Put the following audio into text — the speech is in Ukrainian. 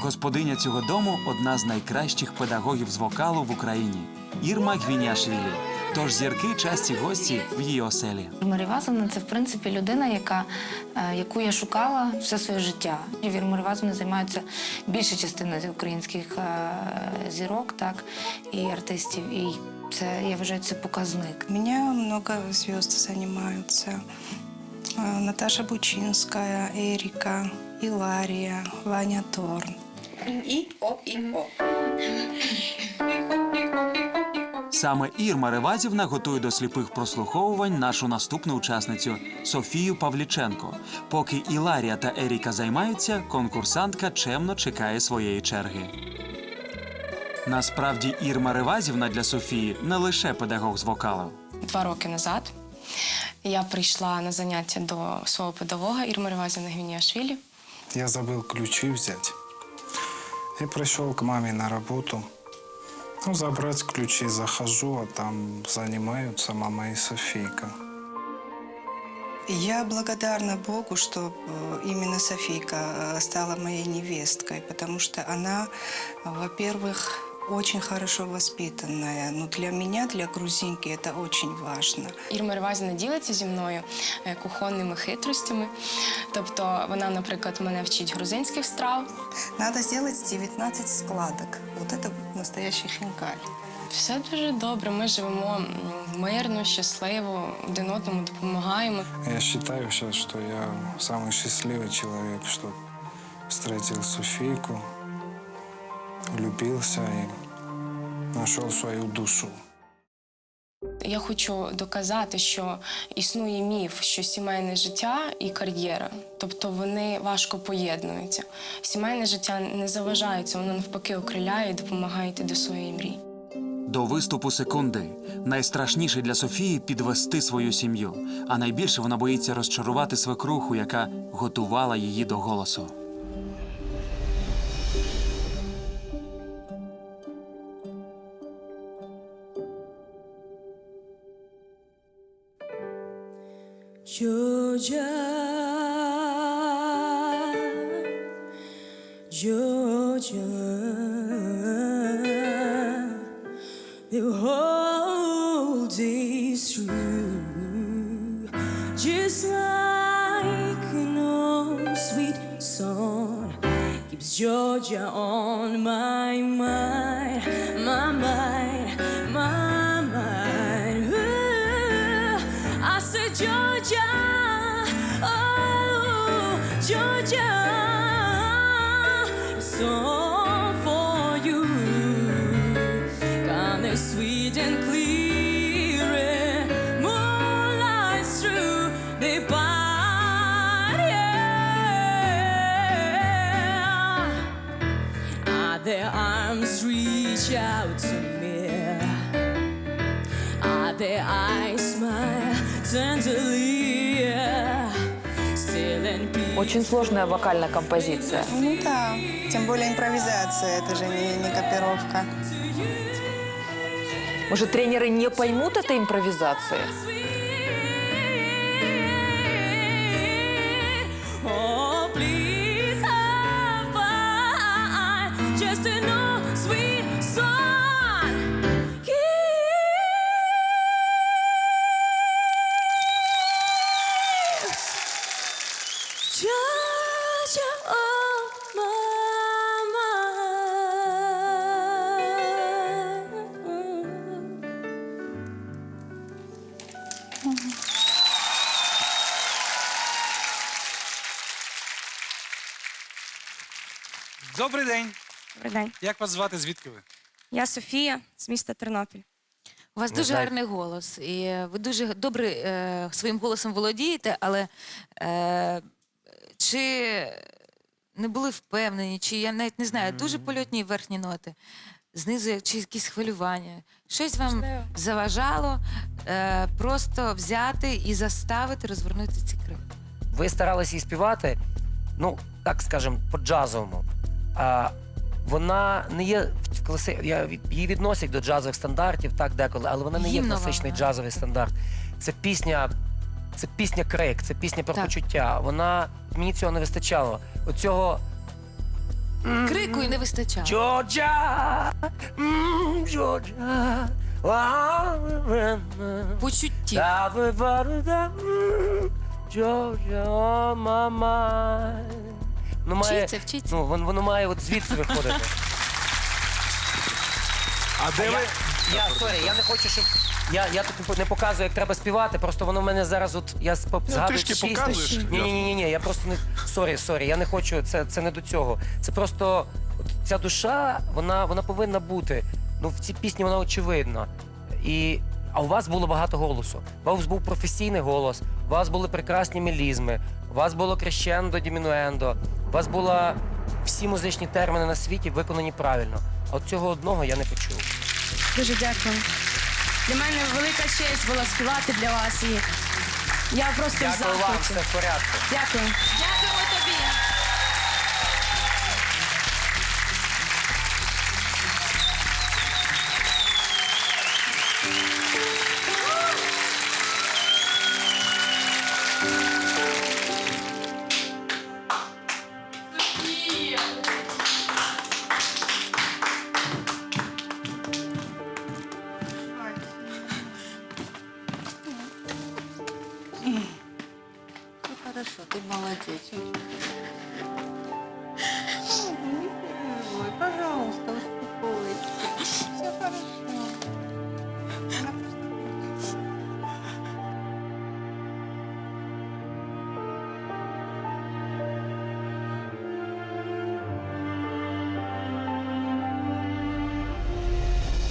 Господиня цього дому одна з найкращих педагогів з вокалу в Україні Ірма Гвіняшвілі. Тож зірки часті гості в її оселі. Марія Івазовна це в принципі людина, яка, е, яку я шукала все своє життя. Віра Марія Івазовна займається більша частина українських е, зірок, так і артистів. І це я вважаю, це показник. Меня много звезд занимаются. Э, Наташа Бучинская, Эрика, Илария, Ваня Торн. І о, і о. Саме Ірма Ревазівна готує до сліпих прослуховувань нашу наступну учасницю Софію Павліченко. Поки Іларія та Еріка займаються, конкурсантка чемно чекає своєї черги. Насправді Ірма Ревазівна для Софії не лише педагог з вокалу. Два роки назад я прийшла на заняття до свого педагога Ірми Ревазівни Гвініашвілі. Я забыл ключи взять. И пришел к маме на работу. Ну, забрать ключи захожу, а там занимаются мама и Софийка. Я благодарна Богу, что э, именно Софийка э, стала моей невесткой, потому что она, э, во-первых, очень хорошо воспитанная. Ну, для меня, для грузинки, это очень важно. Ірма Ревазівна ділиться зі мною е, кухонними хитростями. Тобто вона, наприклад, мене вчить грузинських страв. Надо сделать 19 складок. Вот это настоящий хинкаль. Все дуже добре. Ми живемо м, мирно, щасливо, один одному допомагаємо. Я считаю сейчас, что я самый счастливый человек, что встретил Софийку, влюбился и нашел свою душу. Я хочу доказати, що існує міф, що сімейне життя і кар'єра, тобто вони важко поєднуються. Сімейне життя не заважається, воно навпаки окриляє і допомагає йти до своєї мрії. До виступу секунди найстрашніше для Софії підвести свою сім'ю, а найбільше вона боїться розчарувати свекруху, яка готувала її до голосу. Georgia, Georgia, the whole day's through, just like an old sweet song keeps Georgia on my mind, Georgia, a song for you, kind of sweet and clear, and moonlight's through the body. Ah, their arms reach out to me. Ah, their eyes smile tenderly. Still in peace. Очень сложная вокальная композиция. Ну да, тем более импровизация, это же не, не копировка. Может, тренеры не поймут этой импровизации? Добрий день. Добрий день. Як вас звати? Звідки ви? Я Софія з міста Тернопіль. У вас дуже гарний голос, і ви дуже добре е, своїм голосом володієте, але е, чи не були впевнені, чи я навіть не знаю, дуже польотні верхні ноти, знизу чи якісь хвилювання. Щось вам Можливо. заважало е, просто взяти і заставити розвернути ці крила. ви старалися її співати, ну, так скажемо, по-джазовому. А вона не є в класи... я від- її відносять до джазових стандартів, так деколи, але вона не є Гімнова класичний вона. джазовий стандарт. Це пісня, це пісня крик, це пісня про Так. почуття. Вона мені цього не вистачало. Оцього Крику і не вистачає. Джорджа, м, Джорджа. Почуттів. Джорджа, мама. Ну, має, Вчиться, вчиться. ну, воно, воно має от звідси виходити. А де Я, ви? я сорі, я не хочу, щоб. Я, я тут не показую, як треба співати, просто воно в мене зараз от я спо- згадую трішки чисто. показуєш, Ні, ні, ні, ні, я просто не сорі, сорі, я не хочу. Це, це не до цього. Це просто от ця душа, вона, вона повинна бути. Ну, в цій пісні вона очевидна. І, а у вас було багато голосу. У вас був професійний голос, у вас були прекрасні мелізми, у вас було крещендо, дімінуендо, у вас були всі музичні терміни на світі виконані правильно. А от цього одного я не почув. Дуже дякую. Для мене велика честь була співати для вас. І я просто в Дякую вам, захваті. все в порядку. Дякую. Дякуємо Хорошо, ты молодец. Ой, пожалуйста,